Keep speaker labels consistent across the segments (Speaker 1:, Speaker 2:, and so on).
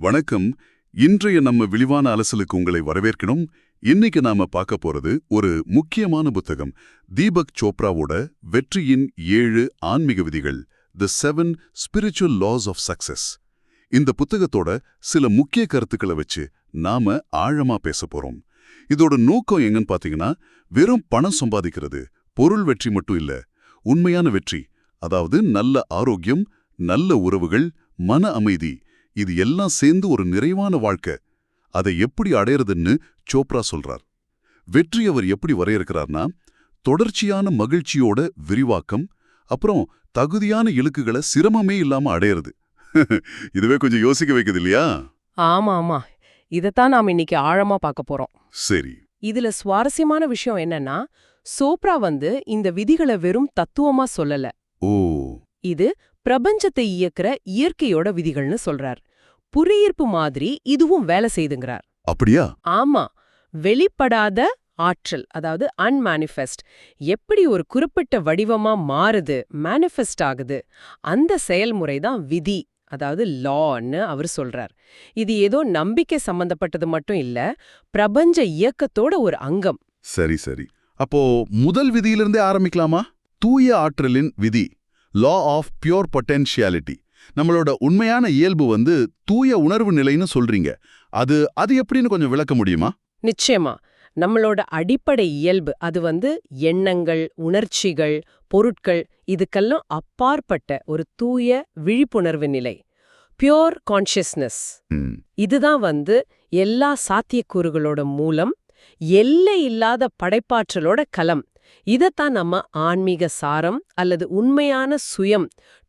Speaker 1: வணக்கம். இன்றைய நம்ம விழிவான அலசலுக்கு உங்களை வரவேற்கணும் இன்னைக்கு நாம பார்க்க போறது ஒரு முக்கியமான புத்தகம். தீபக் சோப்ராவோட வெற்றியின் ஏழு ஆன்மீக விதிகள் the seven spiritual laws of success இந்த புத்தகத்தோட சில முக்கிய கருத்துக்களை வச்சு நாம ஆழமா பேச போறோம். இதோட நோக்கம் எங்கன்னு பாத்தீங்கன்னா வெறும் பணம் சம்பாதிக்கிறது பொருள் வெற்றி மட்டும் இல்ல உண்மையான வெற்றி அதாவது நல்ல ஆரோக்கியம் நல்ல உறவுகள் மன அமைதி இது எல்லாம் சேர்ந்து ஒரு நிறைவான வாழ்க்கை. அதை எப்படி அடையறதுன்னு சோப்ரா சொல்றார். வெற்றி அவர் எப்படி வரையறுக்கிறார்னா தொடர்ச்சியான மகிழ்ச்சியோட விரிவாக்கம் அப்புறம் தகுதியான இலக்குகளை சிரமமே இல்லாம அடையறது. இதுவே கொஞ்சம் யோசிக்க வைக்குது இல்லையா?
Speaker 2: ஆமா ஆமா. இதத்தான் நாம் இன்னைக்கு ஆழமா பார்க்க போறோம்.
Speaker 1: சரி.
Speaker 2: இதுல சுவாரஸ்யமான விஷயம் என்னன்னா சோப்ரா வந்து இந்த விதிகளை வெறும் தத்துவமா சொல்லல.
Speaker 1: ஓ.
Speaker 2: இது பிரபஞ்சத்தை இயக்குற இயற்கையோட விதிகள்னு சொல்றார். புரியிர்ப்பு மாதிரி இதுவும் வேலை செய்துங்கிறார்.
Speaker 1: அப்படியா?
Speaker 2: ஆமா. வெளிப்படாத ஆற்றல் அதாவது அன்மேனிஃபெஸ்ட் எப்படி ஒரு குறிப்பிட்ட வடிவமா மாறுது மேனிஃபெஸ்ட் ஆகுது அந்த செயல்முறை தான் விதி அதாவது லான்னு அவர் சொல்றார். இது ஏதோ நம்பிக்கை சம்பந்தப்பட்டது மட்டும் இல்ல பிரபஞ்ச இயக்கத்தோட ஒரு அங்கம்.
Speaker 3: சரி சரி. அப்போ முதல் விதியிலிருந்தே ஆரம்பிக்கலாமா? தூய ஆற்றலின் விதி. லா ஆஃப் பியோர் பொட்டென்ஷியாலிட்டி நம்மளோட உண்மையான இயல்பு வந்து தூய உணர்வு நிலைன்னு சொல்றீங்க. அது அது எப்படின்னு கொஞ்சம் விளக்க முடியுமா?
Speaker 2: நிச்சயமா. நம்மளோட அடிப்படை இயல்பு அது வந்து எண்ணங்கள் உணர்ச்சிகள் பொருட்கள் இதுக்கெல்லாம் அப்பாற்பட்ட ஒரு தூய விழிப்புணர்வு நிலை. பியோர் கான்ஷியஸ்னஸ் இதுதான் வந்து எல்லா சாத்தியக்கூறுகளோட மூலம் எல்லை இல்லாத படைப்பாற்றலோட களம் இதத்தான் நம்ம ஆன்மீக சாரம் அல்லது உண்மையான சுயம்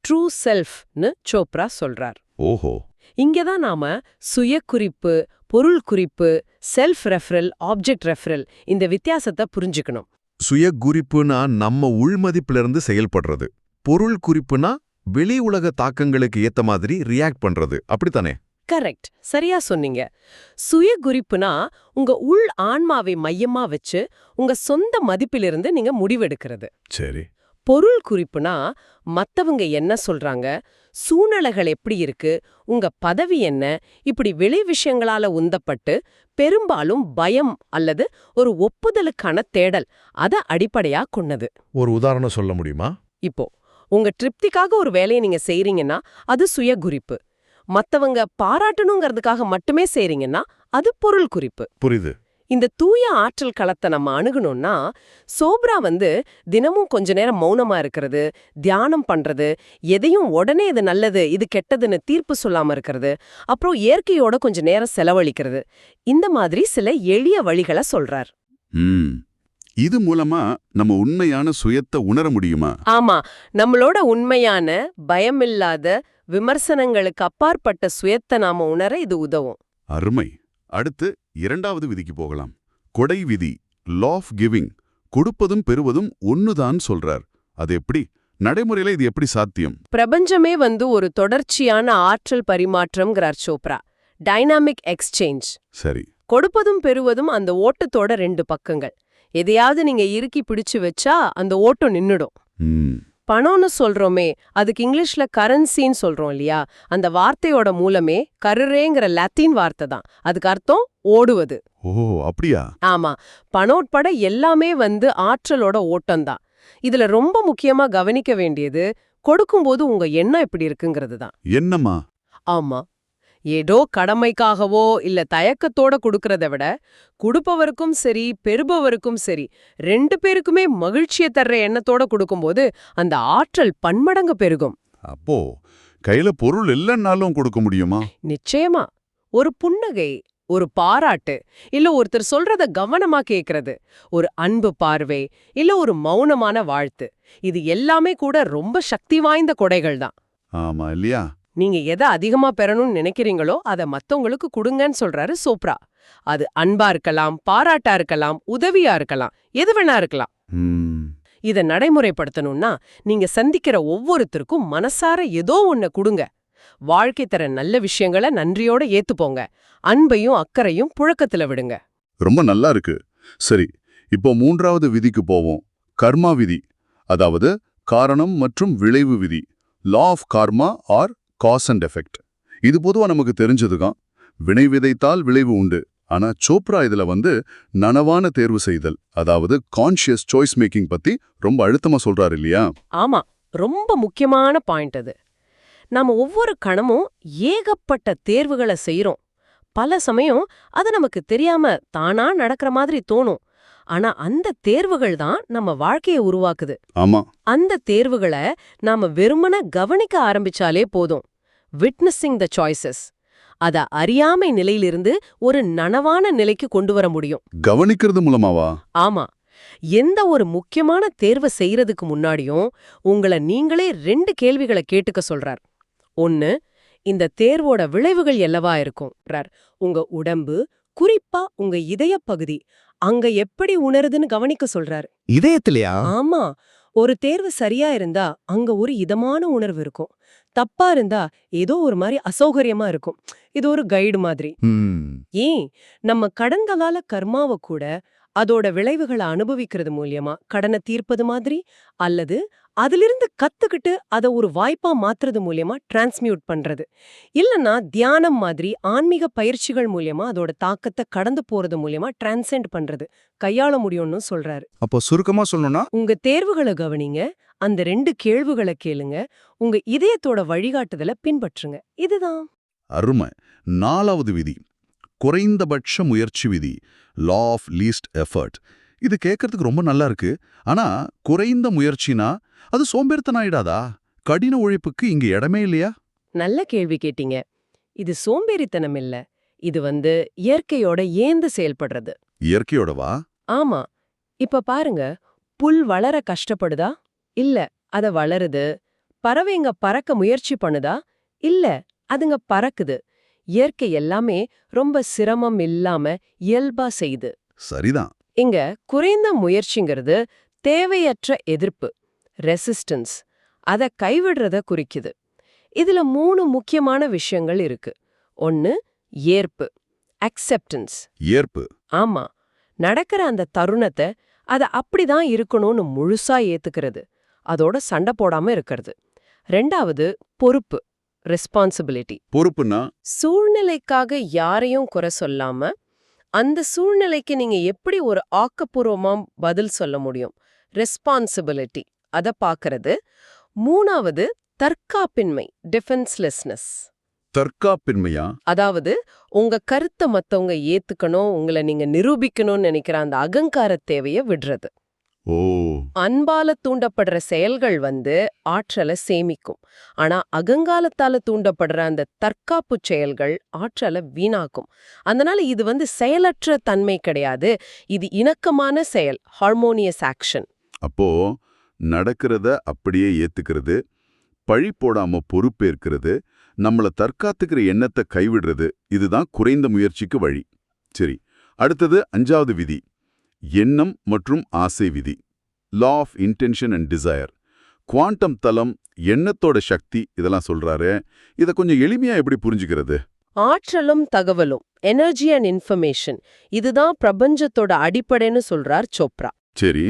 Speaker 2: ட்ரூ செல்ஃப்னு சோப்ரா சொல்றார்.
Speaker 3: ஓஹோ.
Speaker 2: இங்கதான் நாம சுயக்குறிப்பு பொருள் குறிப்பு செல்ஃப் ரெஃபரல் ஆப்ஜெக்ட் ரெஃபரல் இந்த வித்தியாசத்தை புரிஞ்சுக்கணும்.
Speaker 4: சுய குறிப்புனா நம்ம உள்மதிப்புல இருந்து செயல்படுறது. பொருள் குறிப்புனா வெளி உலக தாக்கங்களுக்கு ஏத்த மாதிரி ரியாக்ட் பண்றது. அப்படித்தானே?
Speaker 2: கரெக்ட். சரியா சொன்னீங்க. சுய குறிப்புனா உங்க உள் ஆன்மாவை மையமா வச்சு உங்க சொந்த மதிப்பிலிருந்து நீங்க முடிவெடுக்கிறது.
Speaker 3: சரி.
Speaker 2: பொருள் குறிப்புனா மத்தவங்க என்ன சொல்றாங்க சூழ்நிலைகள் எப்படி இருக்கு உங்க பதவி என்ன இப்படி வெளி விஷயங்களால உந்தப்பட்டு பெரும்பாலும் பயம் அல்லது ஒரு ஒப்புதலுக்கான தேடல் அத அடிப்படையா கொண்டது.
Speaker 4: ஒரு உதாரணம் சொல்ல முடியுமா?
Speaker 2: இப்போ உங்க திருப்திக்காக ஒரு வேலையை நீங்க செய்றீங்கன்னா அது சுய குறிப்பு மத்தவங்க பாராட்டணுங்கிறதுக்காக மட்டுமே செய்றீங்கன்னா அது பொருள் குறிப்பு.
Speaker 4: புரியுது.
Speaker 2: இந்த தூய ஆற்றல் களத்தை நம்ம அணுகணும்னா சோப்ரா வந்து தினமும் கொஞ்ச நேரம் மௌனமா இருக்கிறது தியானம் பண்றது எதையும் உடனே இது நல்லது இது கெட்டதுன்னு தீர்ப்பு சொல்லாம இருக்கிறது அப்புறம் இயற்கையோட கொஞ்ச நேரம் செலவழிக்கிறது. இந்த மாதிரி சில எளிய வழிகளை சொல்றார்.
Speaker 1: ம். இது மூலமா நம்ம உண்மையான சுயத்தை உணர முடியுமா?
Speaker 2: ஆமா நம்மளோட உண்மையான பயமில்லாத விமர்சனங்களுக்கு அப்பாற்பட்ட சுயத்தை நாம உணர இது உதவும்.
Speaker 1: அருமை. அடுத்து இரண்டாவது விதிக்கு போகலாம். கொடை விதி லா ஆஃப் கிவிங் கொடுப்பதும் பெறுவதும் ஒன்னுதான் சொல்றார். அது எப்படி? நடைமுறையில இது எப்படி சாத்தியம்?
Speaker 2: பிரபஞ்சமே வந்து ஒரு தொடர்ச்சியான ஆற்றல் பரிமாற்றம்ங்கிறார் சோப்ரா. டைனாமிக் எக்ஸ்சேஞ்ச்
Speaker 1: சரி.
Speaker 2: கொடுப்பதும் பெறுவதும் அந்த ஓட்டத்தோட ரெண்டு பக்கங்கள். எதையாவது நீங்க இறுக்கி பிடிச்சு வச்சா அந்த ஓட்டம் நின்னுடும். பணம்னு சொல்றோமே அதுக்கு இங்கிலீஷ்ல கரன்சின்னு சொல்றோம் இல்லையா? அந்த வார்த்தையோட மூலமே கருரேங்கிற லத்தீன் வார்த்தை தான். அதுக்கு அர்த்தம் ஓடுவது.
Speaker 1: ஓ அப்படியா?
Speaker 2: ஆமா. பணம் உட்பட எல்லாமே வந்து ஆற்றலோட ஓட்டம்தான் இதுல ரொம்ப முக்கியமா கவனிக்க வேண்டியது கொடுக்கும்போது உங்க எண்ணம் எப்படி இருக்குங்கிறது தான்.
Speaker 1: என்னம்மா?
Speaker 2: ஆமா. ஏதோ கடமைக்காகவோ இல்ல தயக்கத்தோட கொடுக்கறத விட கொடுப்பவருக்கும் சரி பெறுபவருக்கும் சரி ரெண்டு பேருக்குமே மகிழ்ச்சியை தர்ற எண்ணத்தோட கொடுக்கும்போது அந்த ஆற்றல் பன்மடங்கு பெருகும்.
Speaker 1: அப்போ கையில பொருள் இல்லைன்னாலும் கொடுக்க முடியுமா?
Speaker 2: நிச்சயமா. ஒரு புன்னகை ஒரு பாராட்டு இல்ல ஒருத்தர் சொல்றத கவனமா கேக்குறது ஒரு அன்பு பார்வை இல்ல ஒரு மௌனமான வாழ்த்து இது எல்லாமே கூட ரொம்ப சக்தி வாய்ந்த கொடைகள் தான்
Speaker 1: ஆமா இல்லையா?
Speaker 2: நீங்க எதை அதிகமா பெறணும்னு நினைக்கிறீங்களோ அதை மத்தவங்களுக்கு கொடுங்கன்னு சொல்றாரு சோப்ரா. அது அன்பா இருக்கலாம் பாராட்டா இருக்கலாம் உதவியா இருக்கலாம் எது வேணா இருக்கலாம். இத நடைமுறைப்படுத்தணும்னா நீங்க சந்திக்கிற ஒவ்வொருத்தருக்கும் மனசார ஏதோ ஒன்ன கொடுங்க. வாழ்க்கை தர நல்ல விஷயங்களை நன்றியோட ஏத்துப்போங்க. அன்பையும் அக்கறையும் புழக்கத்துல விடுங்க.
Speaker 1: ரொம்ப நல்லா இருக்கு. சரி இப்போ மூன்றாவது விதிக்கு போவோம். கர்மா விதி. அதாவது காரணம் மற்றும் விளைவு விதி. Law of karma or cause and effect இது பொதுவா நமக்கு தெரிஞ்சதுதான். வினை விதைத்தால் விளைவு உண்டு. ஆனா சோப்ரா இதுல வந்து நனவான தேர்வு செய்தல் அதாவது கான்ஷியஸ் சாய்ஸ் மேக்கிங் பத்தி ரொம்ப அழுத்தமா சொல்றாரு இல்லையா?
Speaker 2: ஆமா ரொம்ப முக்கியமான பாயிண்ட் அது. நாம ஒவ்வொரு கணமும் ஏகப்பட்ட தேர்வுகளை செய்கிறோம் பல சமயம் அது நமக்கு தெரியாம தானா நடக்கிற மாதிரி தோணும். ஆனா அந்த தேர்வுகள் தான் நம்ம வாழ்க்கையை உருவாக்குது.
Speaker 1: ஆமா.
Speaker 2: அந்த தேர்வுகளை நாம வெறுமன கவனிக்க ஆரம்பிச்சாலே போதும். விட்னஸிங் த சாய்ஸஸ் அத அறியாமை நிலையிலிருந்து ஒரு நனவான நிலைக்கு கொண்டு வர முடியும்.
Speaker 1: கவனிக்கிறது மூலமாவா?
Speaker 2: ஆமா. எந்த ஒரு முக்கியமான தேர்வை செய்யறதுக்கு முன்னாடியும் உங்கள நீங்களே ரெண்டு கேள்விகளை கேட்டுக்க சொல்றார். ஒன்னு இந்த தேர்வோட விளைவுகள் என்னவா இருக்கும். உங்க உடம்பு குறிப்பா உங்க இதயப் பகுதி அங்க எப்படி உணருதுன்னு கவனிக்க சொல்றாரு.
Speaker 5: இதயத்திலையா?
Speaker 2: ஆமா. ஒரு தேர்வு சரியா இருந்தா அங்க ஒரு இதமான உணர்வு இருக்கும். தப்பா இருந்தா ஏதோ ஒரு மாதிரி அசௌகரியமா இருக்கும். இது ஒரு கைடு மாதிரி. ஏன்? நம்ம கடன்களால கர்மாவை கூட அதோட விளைவுகளை அனுபவிக்கிறது மூலியமா கடனை தீர்ப்பது மாதிரி அல்லது அதிலிருந்து கத்துக்கிட்டு அதை ஒரு வாய்ப்பா மாத்துறது மூலியமா டிரான்ஸ்மியூட் பண்றது. இல்லனா தியானம் மாதிரி ஆன்மீக பயிற்சிகள் மூலியமா அதோட தாக்கத்தை கடந்து போறது மூலியமா டிரான்சென்ட் பண்றது. கையாள முடியும்னு சொல்றாரு.
Speaker 5: அப்போ சுருக்கமா சொல்லணும்னா
Speaker 2: உங்க தேர்வுகளை கவனிங்க. அந்த ரெண்டு கேள்விகளை கேளுங்க. உங்க இதயத்தோட வழிகாட்டுதலை பின்பற்றுங்க. இதுதான்.
Speaker 1: அருமை. நாலாவது விதி. குறைந்தபட்ச முயற்சி விதி லா ஆஃப் லீஸ்ட் எஃபர்ட் இது கேட்கறதுக்கு ரொம்ப நல்லா இருக்கு. ஆனா குறைந்த முயற்சினா அது சோம்பேறித்தனம் ஆயிடாதா கடின உழைப்புக்கு இங்க இடமே இல்லையா?
Speaker 2: நல்ல கேள்வி கேட்டீங்க. இது சோம்பேறித்தனம் இல்ல. இது வந்து இயற்கையோட ஏந்து செயல்படுறது.
Speaker 1: இயற்கையோடவா?
Speaker 2: ஆமா. இப்ப பாருங்க. புல் வளர கஷ்டப்படுதா? இல்ல. அத வளருது. பறவைங்க பறக்க முயற்சி பண்ணுதா? இல்ல. அதுங்க பறக்குது. இயற்கை எல்லாமே ரொம்ப சிரமம் இல்லாம இயல்பா செய்யுது
Speaker 1: சரிதான்.
Speaker 2: இங்க குறைந்த முயற்சிங்கிறது தேவையற்ற எதிர்ப்பு ரெசிஸ்டன்ஸ் அத கைவிடுறத குறிக்குது. இதுல மூணு முக்கியமான விஷயங்கள் இருக்கு. ஒன்னு ஏற்பு அக்செப்டன்ஸ்
Speaker 1: ஏற்பு.
Speaker 2: ஆமா. நடக்கிற அந்த தருணத்தை அத அப்படிதான் இருக்கணும்னு முழுசா ஏத்துக்கிறது. அதோட சண்டை போடாம இருக்கிறது. ரெண்டாவது பொறுப்பு. ரெஸ்பான்சிபிலிட்டி
Speaker 1: பொறுப்புன்னா?
Speaker 2: சூழ்நிலைக்காக யாரையும் குறை சொல்லாம அந்த சூழ்நிலைக்கு நீங்க எப்படி ஒரு ஆக்கப்பூர்வமா பதில் சொல்ல முடியும்? ரெஸ்பான்சிபிலிட்டி அத பாக்குறது. மூணாவது தற்காப்பின்மை டிஃபென்ஸ்லெஸ்னஸ்
Speaker 1: தற்காப்பின்மையா?
Speaker 2: அதாவது உங்க கருத்தை மத்தவங்க ஏத்துக்கணும் உங்களை நீங்க நிரூபிக்கணும்னு நினைக்கிற அந்த அகங்கார தேவைய விடுறது.
Speaker 1: ஓ.
Speaker 2: அன்பால தூண்டப்படுற செயல்கள் வந்து ஆற்றலை சேமிக்கும். ஆனா அகங்காலத்தால தூண்டப்படுற அந்த தற்காப்பு செயல்கள் ஆற்றலை வீணாக்கும். அதனால இது வந்து செயலற்ற தன்மை கிடையாது. இது இணக்கமான செயல் ஹார்மோனியஸ் ஆக்ஷன்.
Speaker 1: அப்போ நடக்கிறத அப்படியே ஏத்துக்கிறது பழி போடாம பொறுப்பேற்கிறது நம்மள தற்காத்துக்கிற எண்ணத்தை கைவிடுறது இதுதான் குறைந்த முயற்சிக்கு வழி. சரி அடுத்தது அஞ்சாவது விதி. எண்ணம் மற்றும் ஆசை விதி. Law of intention and desire quantum தலம் எண்ணத்தோட சக்தி இதெல்லாம் சொல்றாரு. இத கொஞ்சம் எளிமையா எப்படி புரிஞ்சுக்கிறது?
Speaker 2: ஆற்றலும் தகவலும் எனர்ஜி அண்ட் இன்ஃபர்மேஷன் இதுதான் பிரபஞ்சத்தோட அடிப்படைன்னு சொல்றார் சோப்ரா.
Speaker 1: சரி.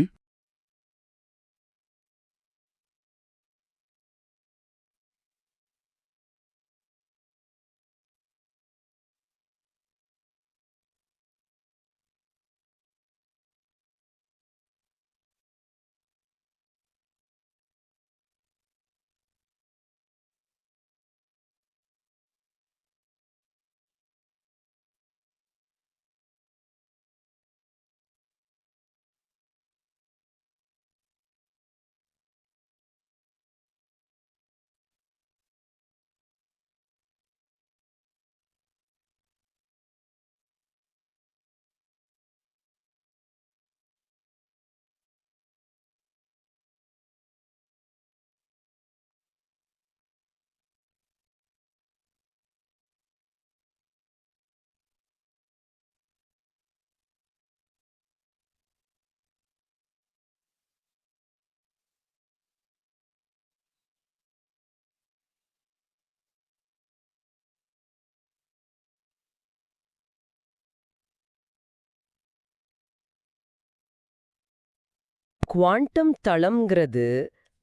Speaker 2: குவாண்டம் தளம்ங்கிறது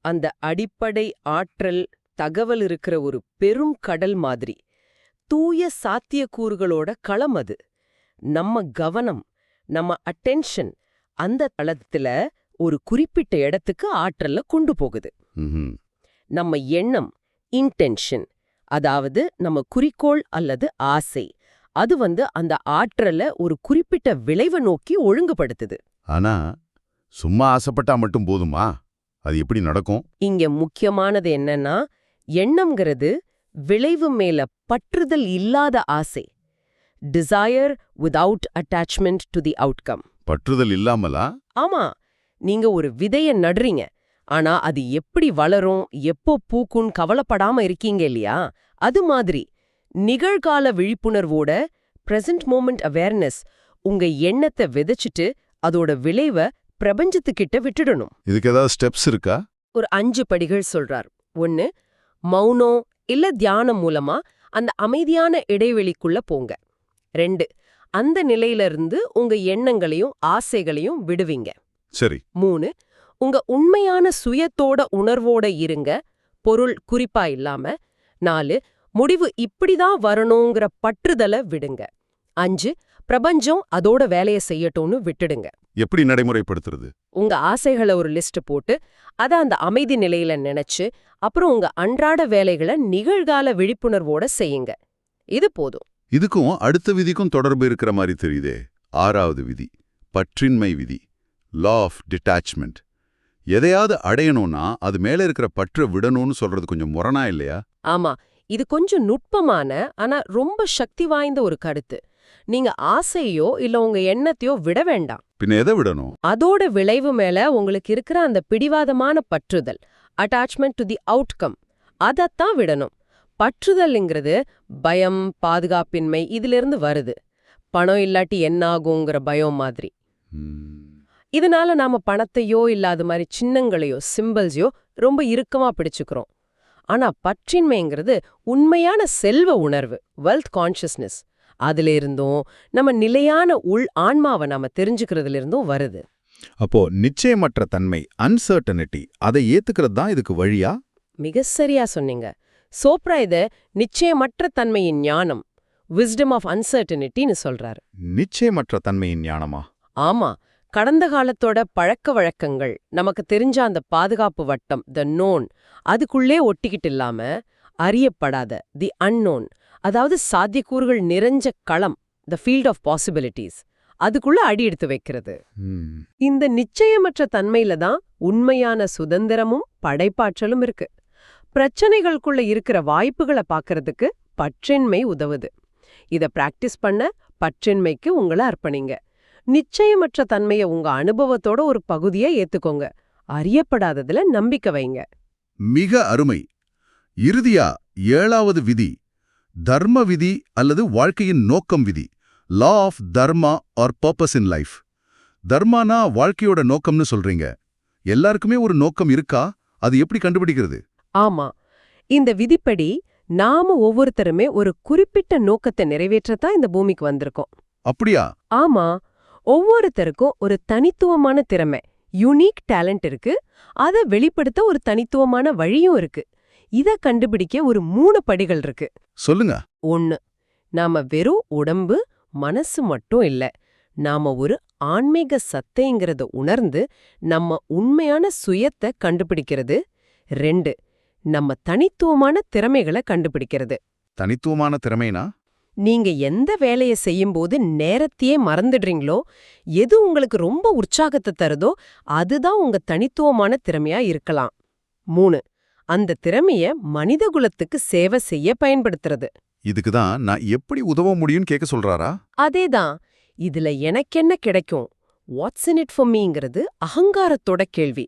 Speaker 2: அந்த அடிப்படை ஆற்றல் தகவல் இருக்கிற ஒரு பெரும் கடல் மாதிரி. தூய சாத்தியக்கூறுகளோட களம் அது. நம்ம கவனம் நம்ம அட்டென்ஷன் அந்த தளத்துல ஒரு குறிப்பிட்ட இடத்துக்கு ஆற்றல்ல கொண்டு போகுது. நம்ம எண்ணம் இன்டென்ஷன் அதாவது நம்ம குறிக்கோள் அல்லது ஆசை அது வந்து அந்த ஆற்றலை ஒரு குறிப்பிட்ட விளைவை நோக்கி ஒழுங்குபடுத்துது.
Speaker 1: ஆனா சும்மா ஆசைப்பட்டா மட்டும் போதுமா? அது எப்படி நடக்கும்?
Speaker 2: இங்க முக்கியமானது என்னன்னா எண்ணம்ங்கிறது விளைவு மேல பற்றுதல் இல்லாத ஆசை. Desire without attachment to the outcome
Speaker 1: பற்றுதல் இல்லாமலா?
Speaker 2: ஆமா நீங்க ஒரு விதைய நடுறீங்க. ஆனா அது எப்படி வளரும் எப்போ பூக்குன்னு கவலைப்படாம இருக்கீங்க இல்லையா? அது மாதிரி நிகழ்கால விழிப்புணர்வோட பிரசன்ட் மோமெண்ட் அவேர்னஸ் உங்க எண்ணத்தை விதைச்சிட்டு அதோட விளைவை பிரபஞ்சத்துக்கிட்ட விட்டுடணும்.
Speaker 1: இதுக்கு ஏதாவது ஸ்டெப்ஸ் இருக்கா?
Speaker 2: ஒரு அஞ்சு படிகள் சொல்றார். ஒன்னு மௌனம் இல்ல தியானம் மூலமா அந்த அமைதியான இடைவெளிக்குள்ள போங்க. ரெண்டு அந்த நிலையில இருந்து உங்க எண்ணங்களையும் ஆசைகளையும் விடுவீங்க.
Speaker 1: சரி.
Speaker 2: மூணு உங்க உண்மையான சுயத்தோட உணர்வோட இருங்க. பொருள் குறிப்பா இல்லாம. நாலு முடிவு இப்படிதான் வரணுங்கிற பற்றுதலை விடுங்க. அஞ்சு பிரபஞ்சம் அதோட வேலையை செய்யட்டும்னு விட்டுடுங்க.
Speaker 1: எப்படி நடைமுறைப்படுத்துறது?
Speaker 2: உங்க ஆசைகளை ஒரு லிஸ்ட் போட்டு அத அந்த அமைதி நிலையில நினைச்சு அப்புறம் உங்க அன்றாட வேலைகளை நிகழ்கால விழிப்புணர்வோட செய்யுங்க. இது போதும்.
Speaker 1: இதுக்கும் அடுத்த விதிக்கும் தொடர்பு இருக்கிற மாதிரி தெரியுதே. ஆறாவது விதி பற்றின்மை விதி லா ஆஃப் டிட்டாச்மெண்ட் எதையாவது அடையணும்னா அது மேல இருக்கிற பற்றை விடணும்னு சொல்றது கொஞ்சம் முரணா இல்லையா?
Speaker 2: ஆமா இது கொஞ்சம் நுட்பமான ஆனா ரொம்ப சக்தி வாய்ந்த ஒரு கருத்து. நீங்க ஆசையோ இல்ல உங்க எண்ணத்தையோ விட வேண்டாம்.
Speaker 1: பின்ன எதை விடணும்?
Speaker 2: அதோட விளைவு மேல உங்களுக்கு இருக்கிற அந்த பிடிவாதமான பற்றுதல் அட்டாச்மெண்ட் டு தி அவுட்கம் அதத்தான் விடணும். பற்றுதல்ங்கிறது பயம் பாதுகாப்பின்மை இதிலிருந்து வருது. பணம் இல்லாட்டி என்ன ஆகுங்கிற பயம் மாதிரி. இதனால நாம பணத்தையோ இல்ல அது மாதிரி சின்னங்களையோ சிம்பிள்ஸையோ ரொம்ப இறுக்கமா பிடிச்சுக்கிறோம். ஆனா பற்றின்மைங்கிறது உண்மையான செல்வ உணர்வு வெல்த் கான்ஷியஸ்னஸ் அதுல இருந்தும் நம்ம நிலையான உள் ஆன்மாவை நாம தெரிஞ்சுக்கிறதுல இருந்தும் வருது.
Speaker 6: அப்போ நிச்சயமற்ற தன்மை அன்சர்டனிட்டி அதை ஏத்துக்கிறது தான் இதுக்கு வழியா?
Speaker 2: மிக சரியா சொன்னீங்க. சோப்ரா இத நிச்சயமற்ற தன்மையின் ஞானம் விஸ்டம் ஆஃப் அன்சர்டனிட்டின்னு சொல்றாரு.
Speaker 6: நிச்சயமற்ற தன்மையின் ஞானமா?
Speaker 2: ஆமா. கடந்த காலத்தோட பழக்க வழக்கங்கள் நமக்கு தெரிஞ்ச அந்த பாதுகாப்பு வட்டம் த நோன் அதுக்குள்ளே ஒட்டிக்கிட்டு இல்லாம அறியப்படாத தி அன்னோன் அதாவது சாத்தியக்கூறுகள் நிறைஞ்ச களம் த ஃபீல்ட் ஆஃப் பாசிபிலிட்டிஸ் அதுக்குள்ள அடி எடுத்து வைக்கிறது. இந்த நிச்சயமற்ற தன்மையில தான் உண்மையான சுதந்திரமும் படைப்பாற்றலும் இருக்கு. பிரச்சனைகளுக்குள்ள இருக்கிற வாய்ப்புகளை பார்க்கறதுக்கு பற்றின்மை உதவுது. இத பிராக்டிஸ் பண்ண பற்றின்மைக்கு உங்களை அர்ப்பணிங்க. நிச்சயமற்ற தன்மைய உங்க அனுபவத்தோட ஒரு பகுதியா ஏத்துக்கோங்க. அறியப்படாததுல நம்பிக்கை வைங்க.
Speaker 1: மிக அருமை. இறுதியா ஏழாவது விதி தர்ம விதி அல்லது வாழ்க்கையின் நோக்கம் விதி. Law of dharma or purpose in life தர்மானா வாழ்க்கையோட நோக்கம்னு சொல்றீங்க. எல்லாருக்குமே ஒரு நோக்கம் இருக்கா? அது எப்படி கண்டுபிடிக்கிறது?
Speaker 2: ஆமா. இந்த விதிப்படி நாம ஒவ்வொருத்தருமே ஒரு குறிப்பிட்ட நோக்கத்தை நிறைவேற்றத்தான் இந்த பூமிக்கு வந்திருக்கோம்.
Speaker 1: அப்படியா?
Speaker 2: ஆமா. ஒவ்வொருத்தருக்கும் ஒரு தனித்துவமான திறமை யூனிக் டேலண்ட் இருக்கு. அதை வெளிப்படுத்த ஒரு தனித்துவமான வழியும் இருக்கு. இத கண்டுபிடிக்க ஒரு மூணு படிகள் இருக்கு.
Speaker 1: சொல்லுங்க.
Speaker 2: ஒன்னு நாம வெறும் உடம்பு மனசு மட்டும் இல்ல நாம ஒரு ஆன்மீக சத்தைங்கிறத உணர்ந்து நம்ம உண்மையான சுயத்தை கண்டுபிடிக்கிறது. ரெண்டு நம்ம தனித்துவமான திறமைகளை கண்டுபிடிக்கிறது.
Speaker 1: தனித்துவமான திறமைனா?
Speaker 2: நீங்க எந்த வேலைய செய்யும்போது நேரத்தையே மறந்துடுறீங்களோ எது உங்களுக்கு ரொம்ப உற்சாகத்தை தருதோ அதுதான் உங்க தனித்துவமான திறமையா இருக்கலாம். மூணு அந்த திறமைய மனிதகுலத்துக்கு சேவை செய்ய பயன்படுத்துறது.
Speaker 1: இதுக்கு தான் நான் எப்படி உதவ முடியும்னு கேட்க சொல்றாரா?
Speaker 2: அதேதான் இதுல எனக்கென்ன கிடைக்கும்? வாட்ஸ் இன் இட் ஃபார் மீங்கிறது அகங்காரத்தோட கேள்வி.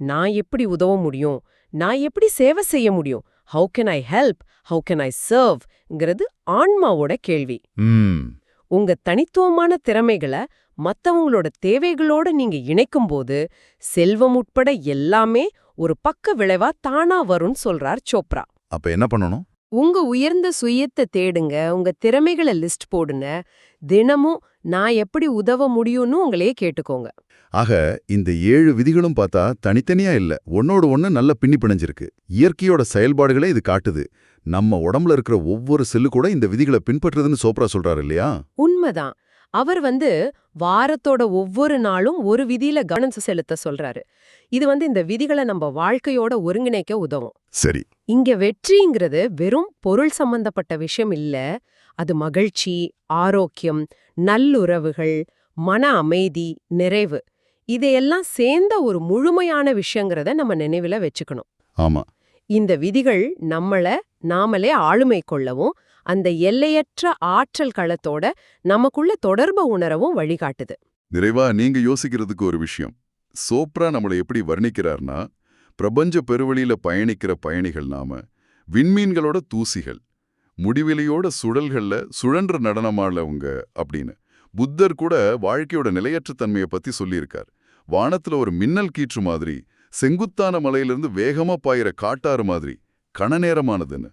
Speaker 2: நான் எப்படி உதவ முடியும்? நான் எப்படி சேவை செய்ய முடியும்? How can I help how can I சர்வ்ங்கிறது ஆன்மாவோட கேள்வி.
Speaker 1: ம்.
Speaker 2: உங்க தனித்துவமான திறமைகளை மத்தவங்களோட தேவைகளோட நீங்க இணைக்கும்போது செல்வம் உட்பட எல்லாமே ஒரு பக்க விளைவா தானா வரும்னு சொல்றார் சோப்ரா.
Speaker 1: அப்ப என்ன பண்ணணும்?
Speaker 2: உங்க உயர்ந்த சுயத்தை தேடுங்க உங்க திறமைகளை லிஸ்ட் போடுங்க தினமும் நான் எப்படி உதவ முடியும்னு உங்களையே கேட்டுக்கோங்க.
Speaker 1: ஆக இந்த ஏழு விதிகளும் பார்த்தா தனித்தனியா இல்ல ஒன்னோட ஒண்ணு நல்ல பின்னி பிணைஞ்சிருக்கு. இயற்கையோட செயல்பாடுகளே இது காட்டுது.
Speaker 3: நம்ம உடம்புல இருக்கிற ஒவ்வொரு செல்லு கூட இந்த விதிகளை பின்பற்றுதுன்னு சோப்ரா சொல்றாரு இல்லையா?
Speaker 2: உண்மைதான். அவர் வந்து வாரத்தோட ஒவ்வொரு நாளும் ஒரு விதியில கவனம் செலுத்த சொல்றாரு. இது வந்து இந்த விதிகளை நம்ம வாழ்க்கையோட ஒருங்கிணைக்க உதவும்.
Speaker 1: சரி.
Speaker 2: இங்க வெற்றிங்கிறது வெறும் பொருள் சம்பந்தப்பட்ட விஷயம் இல்ல. அது மகிழ்ச்சி ஆரோக்கியம் நல்லுறவுகள் மன அமைதி நிறைவு. இதையெல்லாம் சேர்ந்த ஒரு முழுமையான விஷயங்கிறத நம்ம நினைவுல வச்சுக்கணும்.
Speaker 3: ஆமா.
Speaker 2: இந்த விதிகள் நம்மள நாமளே ஆளுமை கொள்ளவும் அந்த எல்லையற்ற ஆற்றல் களத்தோட நமக்குள்ள தொடர்பு உணரவும் வழிகாட்டுது.
Speaker 1: நிறைவா நீங்க யோசிக்கிறதுக்கு ஒரு விஷயம். சோப்ரா நம்மளை எப்படி வர்ணிக்கிறார்னா பிரபஞ்ச பெருவழியில பயணிக்கிற பயணிகள் நாம விண்மீன்களோட தூசிகள் முடிவெளியோட சுழல்கள்ல சுழன்ற நடனமாளவங்க அப்படின்னு. புத்தர் கூட வாழ்க்கையோட நிலையற்ற தன்மையை பத்தி சொல்லியிருக்கார். வானத்துல ஒரு மின்னல் கீற்று மாதிரி செங்குத்தான மலையிலிருந்து வேகமா பாயிற காட்டாறு மாதிரி கணநேரமானதுன்னு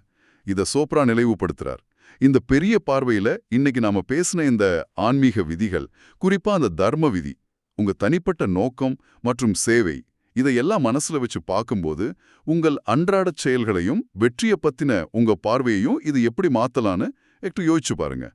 Speaker 1: இத சோப்ரா நினைவுபடுத்துறார். இந்த பெரிய பார்வையில இன்னைக்கு நாம பேசின இந்த ஆன்மீக விதிகள் குறிப்பா அந்த தர்ம விதி உங்க தனிப்பட்ட நோக்கம் மற்றும் சேவை இதையெல்லாம் மனசுல வச்சு பார்க்கும்போது உங்கள் அன்றாடச் செயல்களையும் வெற்றியை பத்தின உங்க பார்வையையும் இது எப்படி மாத்தலான்னு எட்டு யோசிச்சு பாருங்க.